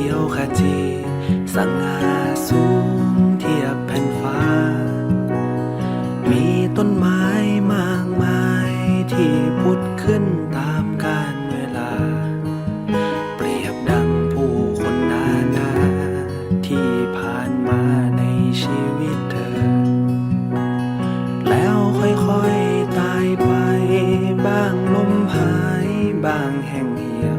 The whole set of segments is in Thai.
ที่ยวขจีสัง่าสูงเทียบแผ่นฟ้า มีต้นไม้มากมายที่พุดขึ้นตามกาลเวลา เปรียบดังผู้คนนานาที่ผ่านมาในชีวิตเธอ แล้วค่อยๆตายไป บางลมหายบางแห่งเหี่ย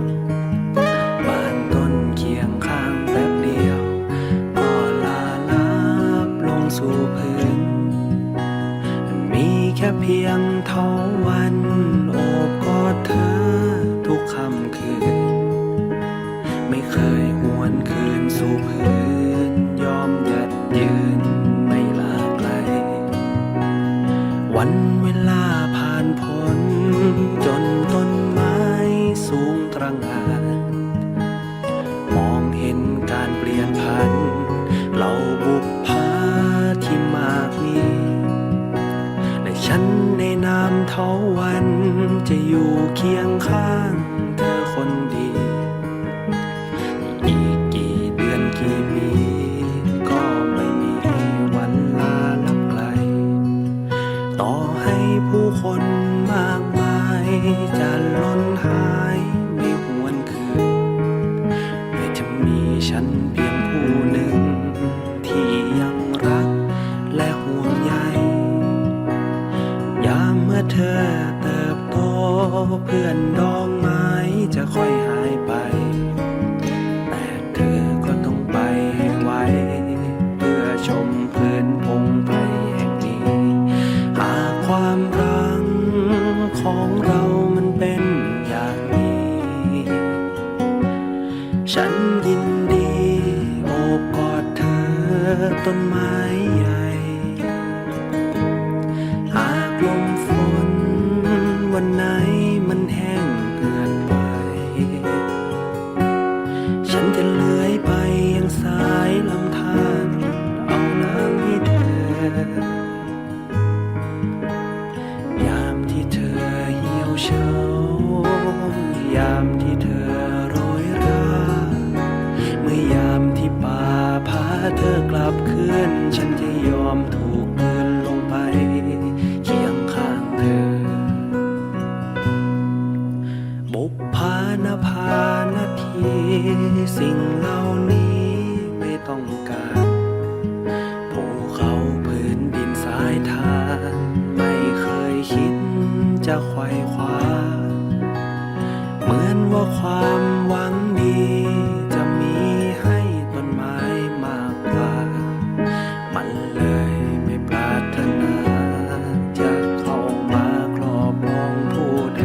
เพียงเท่าวันโอบกอดเธอทุกค่ำคืน ไม่เคยหวนคืนสู่พื้น ยอมยัดยืนไม่ลาไกล วันเวลาผ่านพ้นจนต้นไม้สูงตระหงาน เทาวันจะอยู่เคียงข้างเธอคนดี อีกกี่เดือนกี่ปี ก็ไม่มีวันลาลับไกล ต่อให้ผู้คนมากมายจะล้นหายไม่หวนคืนเมื่อจะมีฉันเพียงผู้หนึ่ง ฉันยินดีโอบกอดเธอต้นไม้ใหญ่หากลมฝนวันไหนมันแห้งเหือดไป ฉันจะเลื้อยไปยังสายลำธารเอาน้ำให้เธอยามที่เธอเหี่ยวเฉายามที่เธอ จะไขว่คว้า เหมือนว่าความหวังดี จะมีให้ต้นไม้มากกว่า มันเลยไม่ปรารถนาจะเข้ามาครอบครองผู้ใด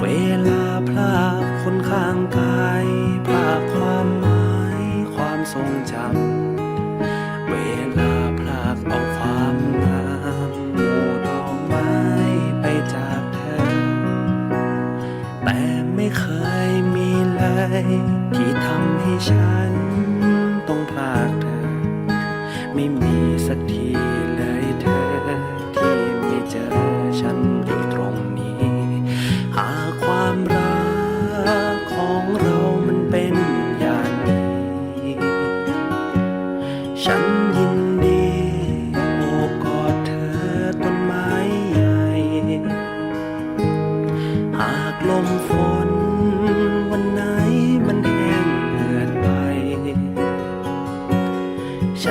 เวลาพลากคนข้างกายพลากความหมายความทรงจำ เวลาพลากเอาความ ที่ทำให้ฉันต้องพลากเธอ ไม่มีสักทีเลยเธอ ที่ไม่เจอฉันอยู่ตรงนี้ หากความรักของเรามันเป็นอย่างนี้ ฉันยินดีโอบกอดเธอต้นไม้ใหญ่ หากลมฝนวันไหนมัน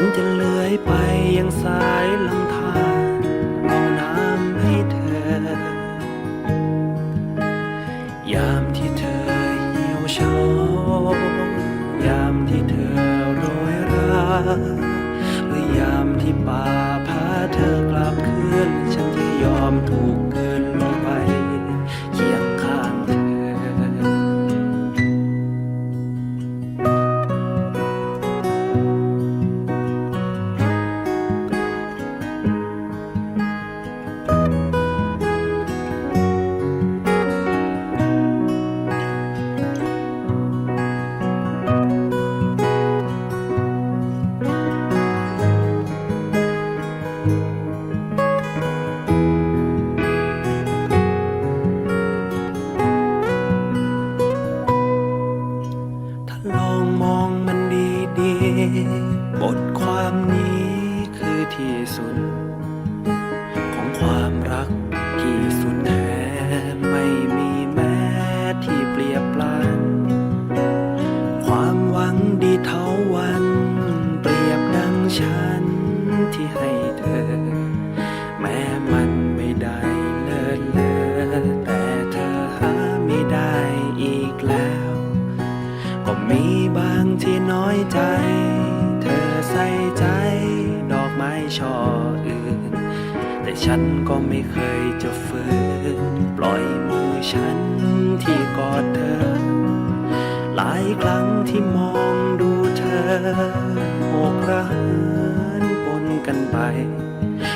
ฉันจะเลื้อยไปยังสายลำธารเอาน้ำให้เธอ ยามที่เธอเหี่ยวเฉายามที่เธอโรยราหรือยามที่ป่าพาเธอกลับคืน ฉันจะยอมถูกเกิ บทความนี้คือที่สุด ของความรักที่สุดแท้ไม่มีแม้ที่เปรียบปรานความหวังดีเท่าวัน เปรียบดังฉันที่ให้เธอ แม้มันไม่ได้เลิศเลอแต่เธอหาไม่ได้อีกแล้ว ก็มีบางที่น้อยใจ ใส่ใจ ดอกไม้ช่ออื่น แต่ฉันก็ไม่เคยจะฝืนปล่อยมือฉันที่กอดเธอ หลายครั้งที่มองดูเธออกระเหินปนกันไป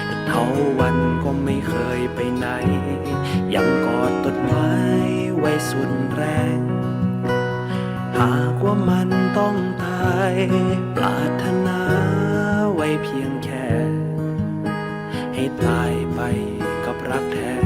แต่เท่าวันก็ไม่เคยไปไหน ยังกอดต้นไม้ไว้สุดแรง หากว่ามันต้องตาย ปรารถนาไว้เพียงแค่ ให้ตายไปกับรักแท้